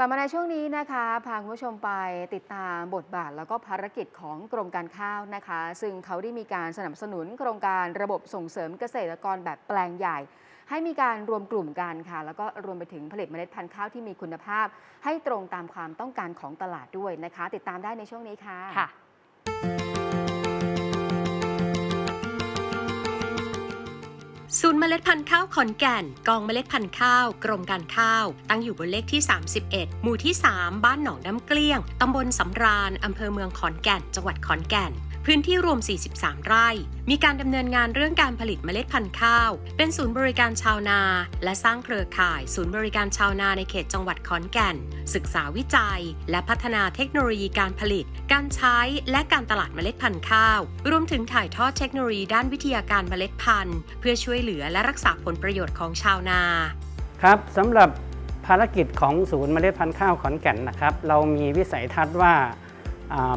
กลับมาในช่วงนี้นะคะพาคุณผู้ชมไปติดตามบทบาทแล้วก็ภารกิจของกรมการข้าวนะคะ ซึ่งเขาได้มีการสนับสนุนโครงการระบบส่งเสริมเกษตรกรแบบแปลงใหญ่ ให้มีการรวมกลุ่มกันค่ะ แล้วก็รวมไปถึงผลิตเมล็ดพันธุ์ข้าวที่มีคุณภาพ ให้ตรงตามความต้องการของตลาดด้วยนะคะ ติดตามได้ในช่วงนี้ค่ะค่ะ ศูนย์เมล็ดพันธุ์ข้าวขอนแก่น กองเมล็ดพันธุ์ข้าว กรมการข้าว ตั้งอยู่บนเลขที่ 31 หมู่ที่ 3 บ้านหนองน้ำเกลี้ยง ตำบลสำราญอำเภอเมืองขอนแก่น จังหวัดขอนแก่น พื้นที่รวม 43 ไร่ มีการดำเนินงานเรื่องการผลิตเมล็ดพันธุ์ข้าว เป็นศูนย์บริการชาวนา และสร้างเครือข่าย ศูนย์บริการชาวนาในเขตจังหวัดขอนแก่น ศึกษาวิจัย และพัฒนาเทคโนโลยีการผลิต การใช้และการตลาดเมล็ดพันธุ์ข้าว รวมถึงถ่ายทอดเทคโนโลยีด้านวิทยาการเมล็ดพันธุ์ เพื่อช่วยเหลือและรักษาผลประโยชน์ของชาวนา ครับสำหรับภารกิจของศูนย์เมล็ดพันธุ์ข้าวขอนแก่นนะครับ เรามีวิสัยทัศน์ว่า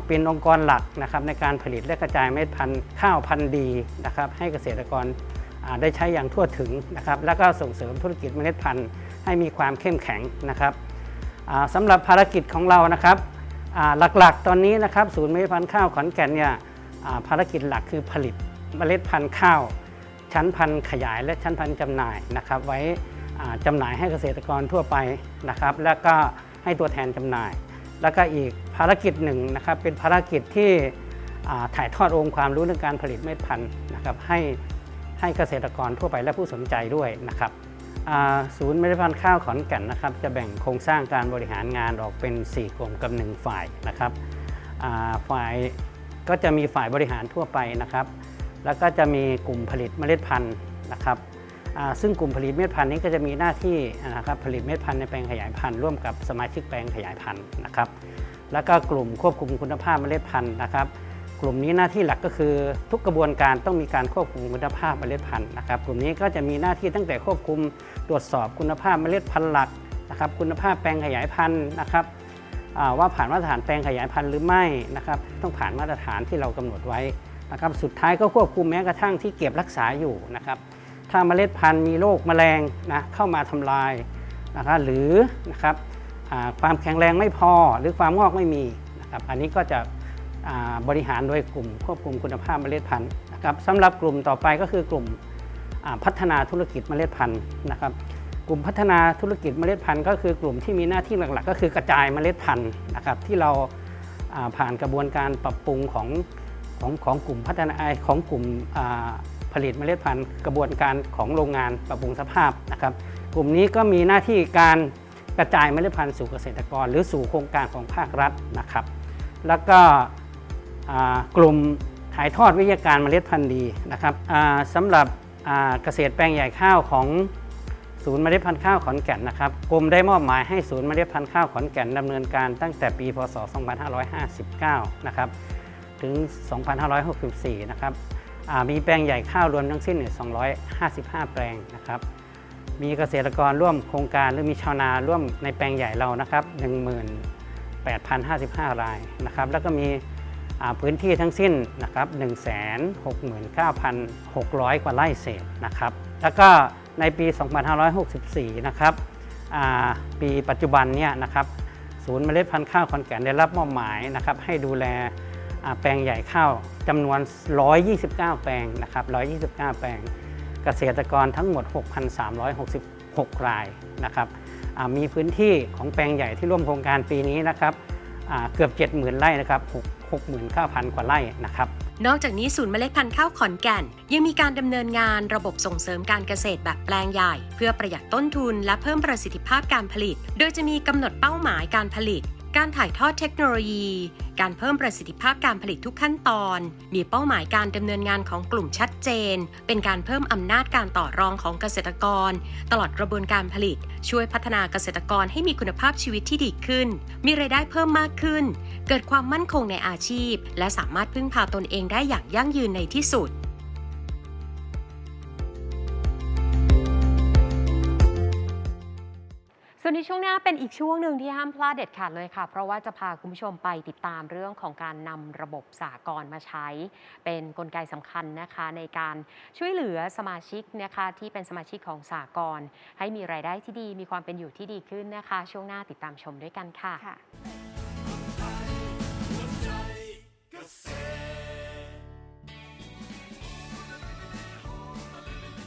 เป็นองค์กรหลักนะครับในการผลิตและกระจายเมล็ดพันธุ์ข้าวพันธุ์ดีนะครับให้เกษตรกรได้ใช้อย่างทั่วถึงนะครับแล้วก็ส่งเสริมธุรกิจเมล็ดพันธุ์ให้มีความเข้มแข็งนะครับสำหรับภารกิจของเรานะครับหลักๆ ตอนนี้นะครับศูนย์เมล็ดพันธุ์ข้าวขอนแก่นเนี่ยภารกิจหลักคือผลิตเมล็ดพันธุ์ข้าว ชั้นพันธุ์ขยายและชั้นพันธุ์จำหน่ายนะครับ ไว้จำหน่ายให้เกษตรกรทั่วไปนะครับ แล้วก็ให้ตัวแทนจำหน่าย แล้วก็อีก ภารกิจหนึ่งนะครับเป็นภารกิจที่ถ่ายทอดองค์ความรู้เรื่องการผลิตเมล็ดพันธุ์นะครับให้ให้เกษตรกรทั่วไปและผู้สนใจด้วยนะครับศูนย์เมล็ดพันธุ์ข้าวขอนแก่นนะครับจะแบ่งโครงสร้างการบริหารงานออกเป็น 4 กลุ่มกับ 1 ฝ่ายนะครับฝ่ายก็จะมีฝ่ายบริหารทั่วไปนะครับ แล้วก็จะมีกลุ่มผลิตเมล็ดพันธุ์นะครับซึ่งกลุ่มผลิตเมล็ดพันธุ์นี้ก็จะมีหน้าที่นะครับผลิตเมล็ดพันธุ์ในแปลงขยายพันธุ์ร่วมกับสมาชิกแปลงขยายพันธุ์นะครับ แล้วก็กลุ่มควบคุมคุณภาพเมล็ดพันธุ์นะครับ กลุ่มนี้หน้าที่หลักก็คือทุกกระบวนการต้องมีการควบคุมคุณภาพเมล็ดพันธุ์นะครับ กลุ่มนี้ก็จะมีหน้าที่ตั้งแต่ควบคุมตรวจสอบคุณภาพเมล็ดพันธุ์หลักนะครับ คุณภาพแปลงขยายพันธุ์นะครับว่าผ่านมาตรฐานแปลงขยายพันธุ์หรือไม่นะครับ ต้องผ่านมาตรฐานที่เรากำหนดไว้นะครับ สุดท้ายก็ควบคุมแม้กระทั่งที่เก็บรักษาอยู่นะครับ ถ้าเมล็ดพันธุ์มีโรคแมลงนะเข้ามาทำลายนะครับหรือนะครับ ความแข็งแรงไม่พอหรือความงอกไม่มีนะครับอันนี้ก็จะบริหารโดยกลุ่มควบคุมคุณภาพเมล็ดพันธุ์นะครับสำหรับกลุ่มต่อไปก็คือกลุ่มพัฒนาธุรกิจเมล็ดพันธุ์นะครับกลุ่มพัฒนาธุรกิจเมล็ดพันธุ์ก็คือกลุ่มที่มีหน้าที่หลักๆ ก็คือกระจายเมล็ดพันธุ์นะครับที่เราผ่านกระบวนการปรับปรุงของของของกลุ่มพัฒนาไอของกลุ่มผลิตเมล็ดพันธุ์ กระบวนการของโรงงานปรับปรุงสภาพนะครับ กลุ่มนี้ก็มีหน้าที่การ กระจายเมล็ดพันธุ์สู่เกษตรกร หรือสู่โครงการของภาครัฐนะครับ แล้วก็กลุ่มถ่ายทอดวิทยาการเมล็ดพันธุ์ดีนะครับสำหรับเกษตรแปลงใหญ่ข้าวของศูนย์เมล็ดพันธุ์ข้าวขอนแก่นนะครับกรมได้มอบหมายให้ศูนย์เมล็ดพันธุ์ข้าวขอนแก่นดำเนินการตั้งแต่ปีพศ 2559 นะครับถึง 2564 นะครับมีแปลงใหญ่ข้าวรวมทั้งสิ้น 255 แปลงนะครับ มีเกษตรกรร่วมโครงการหรือมีชาวนาร่วมในแปลงใหญ่เรานะครับ18,055 รายนะครับ แล้วก็มีพื้นที่ทั้งสิ้นนะครับ169,600 กว่าไร่เศษนะครับ แล้วก็ในปี 2564 นะครับอ่าปีปัจจุบันเนี่ยนะครับศูนย์เมล็ดพันธุ์ข้าวขอนแก่นได้รับมอบหมายนะครับให้ดูแลแปลงใหญ่ข้าวจำนวน 129 แปลงนะครับ 129 แปลง เกษตรกรทั้งหมด 6,366 รายนะครับมีพื้นที่ของแปลงใหญ่ที่ร่วมโครงการปีนี้นะครับเกือบ 70,000 ไร่นะครับ69,000 กว่าไร่นะครับ นอกจากนี้ศูนย์เมล็ดพันธุ์ข้าวขอนแก่น ยังมีการดำเนินงานระบบส่งเสริมการเกษตรแบบแปลงใหญ่ เพื่อประหยัดต้นทุนและเพิ่มประสิทธิภาพการผลิต โดยจะมีกำหนดเป้าหมายการผลิต การถ่ายทอดเทคโนโลยี การเพิ่มประสิทธิภาพการผลิตทุกขั้นตอน มีเป้าหมายการดำเนินงานของกลุ่มชัดเจน เป็นการเพิ่มอำนาจการต่อรองของเกษตรกร ตลอดกระบวนการผลิต ช่วยพัฒนาเกษตรกรให้มีคุณภาพชีวิตที่ดีขึ้น มีรายได้เพิ่มมากขึ้น เกิดความมั่นคงในอาชีพ และสามารถพึ่งพาตนเองได้อย่างยั่งยืนในที่สุด วนในช่วงหน้าเป็นอีกช่วงหนึ่งที่ห้ามพลาดเด็ดขาดเลยค่ะ เพราะว่าจะพาคุณผู้ชมไปติดตามเรื่องของการนำระบบสากลมาใช้ เป็นนกลไกสำคัญนะคะ ในการช่วยเหลือสมาชิกนะคะที่เป็นสมาชิกของสากลให้มีรายได้ที่ดี มีความเป็นอยู่ที่ดีขึ้นนะคะ ช่วงหน้าติดตามชมด้วยกันค่ะค่ะ